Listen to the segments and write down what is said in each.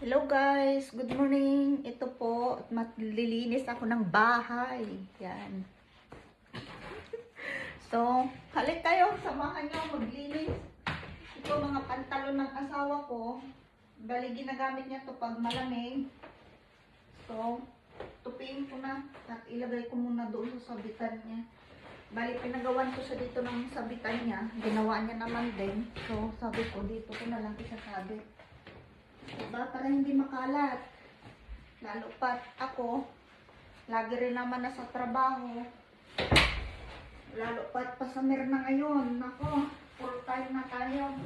Hello guys, good morning. Ito po, maglilinis ako ng bahay. Yan. so, halik kayo, samahan nyo maglinis. Ito mga pantalon ng asawa ko. Bali, ginagamit niya to pag malamig. So, tupiin ko na at ilagay ko muna doon sa sabitan niya. Bali, pinagawan ko siya dito ng sabitan niya. Ginawa niya naman din. So, sabi ko, dito ko na lang isasabit. Diba? Para hindi makalat. Lalo pat ako, lagi rin naman nasa trabaho. Lalo pat pa sa na ngayon. Nako, full time na tayo.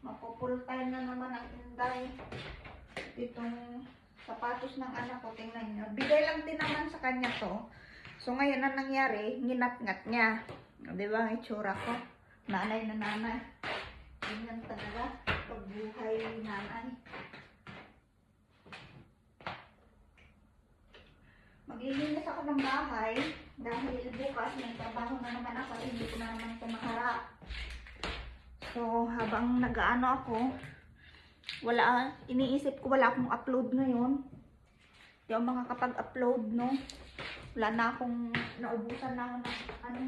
Mapo full time na naman ang inday. Itong sapatos ng anak ko, tingnan nyo. Bigay lang din naman sa kanya to. So ngayon ang nangyari, nginat-ngat niya. Di ba ang itsura ko? Nanay na nanay. Ganyan talaga. Pagbuhay nanay. Maglilinis ako ng bahay dahil bukas may trabaho na naman ako hindi ko na naman ito maharap. So, habang nag-ano ako, wala, iniisip ko wala akong upload ngayon. Hindi ako makakapag-upload, no? Wala na akong, naubusan na ako ng, ano,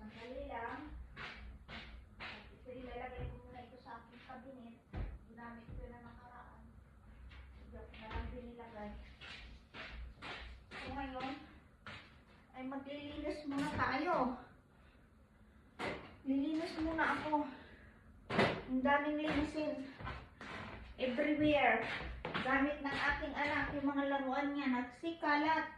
Sandali lang. Ito ilalagay ko muna ito sa aking cabinet. Ginamit ko na nakaraan. Diyan ko na lang binilagay. So ngayon, ay maglilinis muna tayo. Lilinis muna ako. Ang daming linisin. Everywhere. Gamit ng aking anak, yung mga laruan niya, nagsikalat.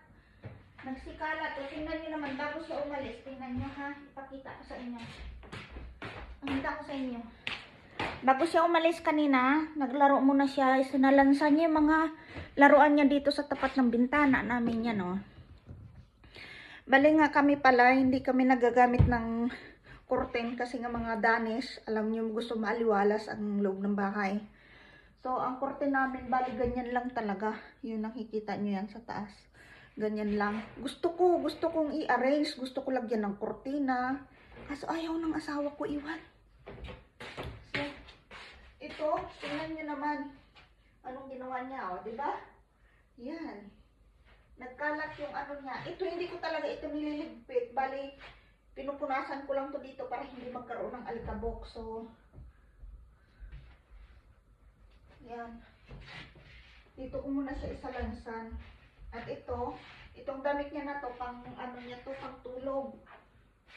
Nagsikalat. O, tingnan nyo naman, bago siya umalis. Tingnan nyo ha. Ipakita ko sa inyo. Pakita ko sa inyo. Bago siya umalis kanina, naglaro muna siya. Sinalansan niya yung mga laruan niya dito sa tapat ng bintana namin yan, no. Bali nga kami pala, hindi kami nagagamit ng curtain kasi nga mga Danish, alam niyo gusto maaliwalas ang loob ng bahay. So, ang curtain namin, bali ganyan lang talaga. Yung nakikita niyo yan sa taas. Ganyan lang. Gusto ko, gusto kong i-arrange. Gusto ko lagyan ng kortina. Kaso ayaw ng asawa ko iwan. So, ito, tingnan niyo naman. Anong ginawa niya, o, di ba? Yan. Nagkalat yung ano niya. Ito, hindi ko talaga ito nililigpit. Bali, pinupunasan ko lang to dito para hindi magkaroon ng alikabok. So, yan. Dito ko muna siya isalansan. At ito, itong damit niya na to, pang ano niya to, pang tulog.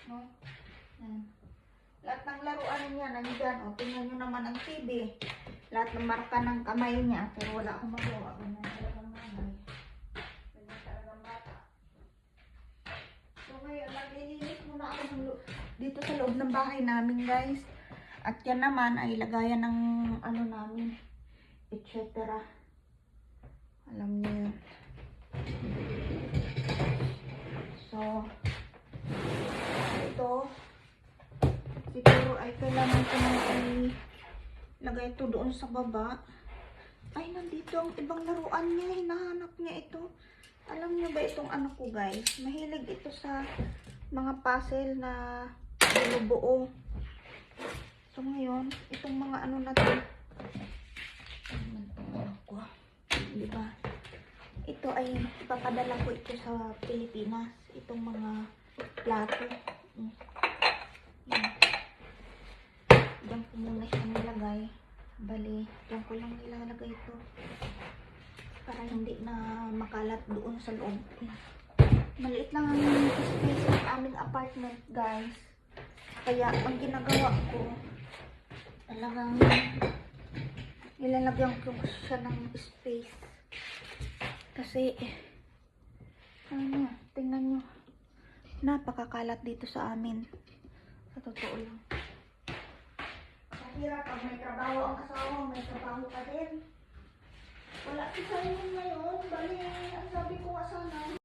No? Yan. Lahat ng laruan niya nandyan. O, tingnan nyo naman ang TV. Lahat ng marka ng kamay niya. Pero wala akong magawa. Ganyan talagang nanay. Ngayon, maglilinis muna ako dito sa loob ng bahay namin guys. At yan naman ay lagayan ng ano namin. Etc. Alam niyo yun. So, ito, siguro ay kailangan ko na ilagay ito doon sa baba. Ay, nandito ang ibang laruan niya. Hinahanap niya ito. Alam niyo ba itong ano ko guys? Mahilig ito sa mga puzzle na buo So ngayon, itong mga ano na to. Itong ko? Diba? Ito ay ipapadala ko ito sa Pilipinas. Itong mga plato. Mm. Yan. Diyan ko muna siya nilagay. Bali, diyan ko lang nilalagay ito. Para hindi na makalat doon sa loob. Maliit lang ang space ng aming apartment, guys. Kaya, ang ginagawa ko, talagang nilalagyan ko siya ng space. Kasi, ano, tingnan nyo. Napakakalat dito sa amin. Sa totoo lang. Mahirap pag may trabaho ang asawa, may trabaho ka din. Wala si Simon ngayon. Bali, ang sabi ko nga sana,